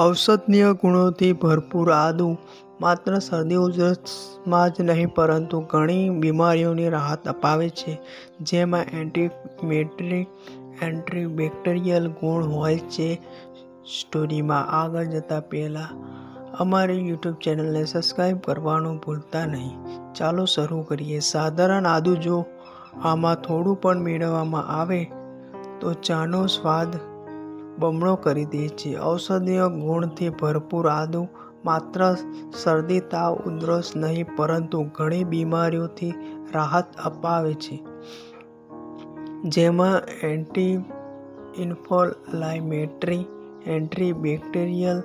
ઔષધીય ગુણોથી ભરપૂર આદુ માત્ર શરદી ઉધરસમાં જ નહીં પરંતુ ઘણી બીમારીઓની રાહત અપાવે છે. જેમાં એન્ટી-ઇન્ફ્લેમેટરી, એન્ટી-બેક્ટેરિયલ ગુણ હોય છે. સ્ટોરીમાં આગળ જતાં પહેલાં અમારી યુટ્યુબ ચેનલને સબસ્ક્રાઈબ કરવાનું ભૂલતા નહીં. ચાલો શરૂ કરીએ. સાધારણ આદુ જો આમાં થોડું પણ મેળવવામાં આવે તો ચાનો સ્વાદ બમણો કરી દે છે. ઔષધીય ગુણથી ભરપૂર આદુ માત્ર શરદી, તાવ, ઉધરસ નહીં પરંતુ ઘણી બીમારીઓથી રાહત અપાવે છે. જેમાં એન્ટી ઇન્ફોલાઇમેટરી એન્ટ્રી બેક્ટેરિયલ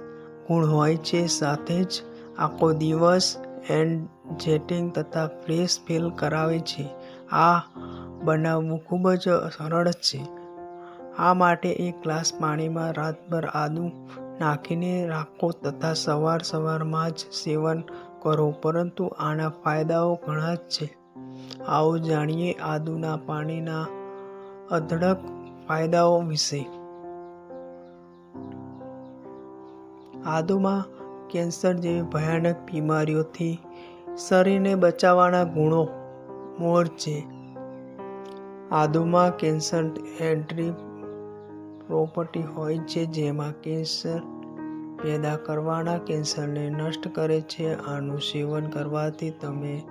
ગુણ હોય છે. સાથે જ આખો દિવસ એનર્જેટિક તથા ફ્રેશ ફીલ કરાવે છે. આ બનાવવું ખૂબ જ સરળ છે. આ માટે એક ગ્લાસ પાણીમાં રાતભર આદું નાખીને રાખો તથા સવાર સવારમાં જ સેવન કરો, પરંતુ આના ફાયદાઓ ઘણા જ છે. આવો જાણીએ આદુના પાણીના અઢળક ફાયદાઓ વિશે. આદુમાં કેન્સર જેવી ભયાનક બીમારીઓથી શરીરને બચાવવાના ગુણો મોર છે. આદુમાં કેન્સર એન્ટી પ્રોપર્ટી હોય છે જેમાં કેન્સર પેદા કરવાના કેન્સરને નષ્ટ કરે છે. આનું સેવન કરવાથી તમે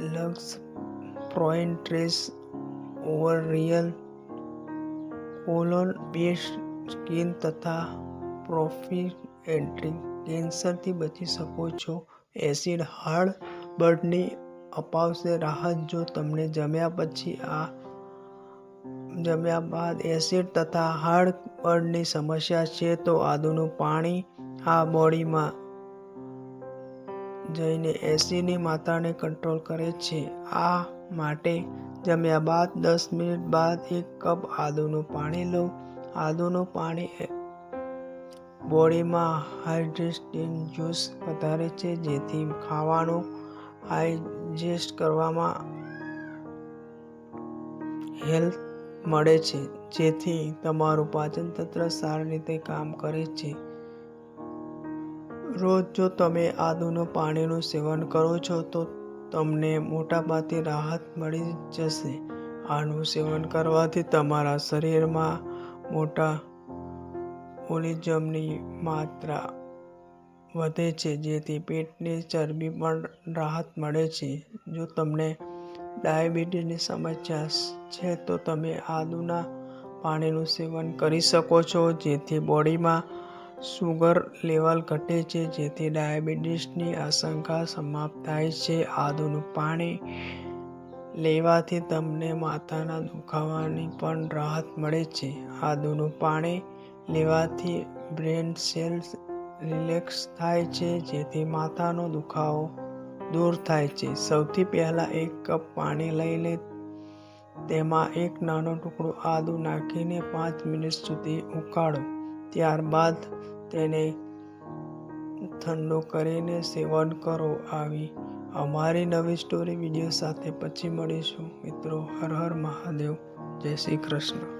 lungs, brain, ovarian colon, breast skin તથા પ્રોસ્ટેટ કેન્સરથી બચી શકો છો. એસિડ હાર્ડ બર્ડની અપાવશે રાહત જો તમને જમ્યા બાદ એસિડ તથા હાડ બર્નની સમસ્યા છે તો આદુનું પાણી આ બોડીમાં જઈને એસિડની માત્રાને કંટ્રોલ કરે છે. આ માટે જમ્યા બાદ દસ મિનિટ બાદ એક કપ આદુનું પાણી લો. આદુનું પાણી બોડીમાં હાઇડ્રેસ્ટિન જ્યુસ વધારે છે જેથી ખાવાનું હાઇજેસ્ટ કરવામાં હેલ્પ મળે છે, જેથી તમારું પાચનતંત્ર સારી રીતે કામ કરે છે. રોજ જો તમે આદુનું પાણીનું સેવન કરો છો, તો તમને મોટાભાગે રાહત મળી જશે. આનું સેવન કરવાથી તમારા શરીરમાં મોટા ઓલિઝમની માત્રા વધે છે, જેથી પેટની ચરબી પણ રાહત મળે છે. જો તમને ડાયાબિટીસની સમસ્યા છે તો તમે આદુના પાણીનું સેવન કરી શકો છો, જેથી બોડીમાં સુગર લેવલ ઘટે છે, જેથી ડાયાબિટીસની આશંકા સમાપ્ત થાય છે. આદુનું પાણી લેવાથી તમને માથાના દુખાવાની પણ રાહત મળે છે. આદુનું પાણી લેવાથી બ્રેન સેલ્સ રિલેક્સ થાય છે, જેથી માથાનો દુખાવો દૂર થાય છે. સૌથી પહેલાં એક કપ પાણી લઈ લે તેમાં એક નાનો ટુકડો આદુ નાખીને પાંચ મિનિટ સુધી ઉકાળો. ત્યારબાદ તેને ઠંડો કરીને સેવન કરો. આવી અમારી નવી સ્ટોરી વીડિયો સાથે પછી મળીશું મિત્રો, હર હર મહાદેવ જય શ્રી કૃષ્ણ.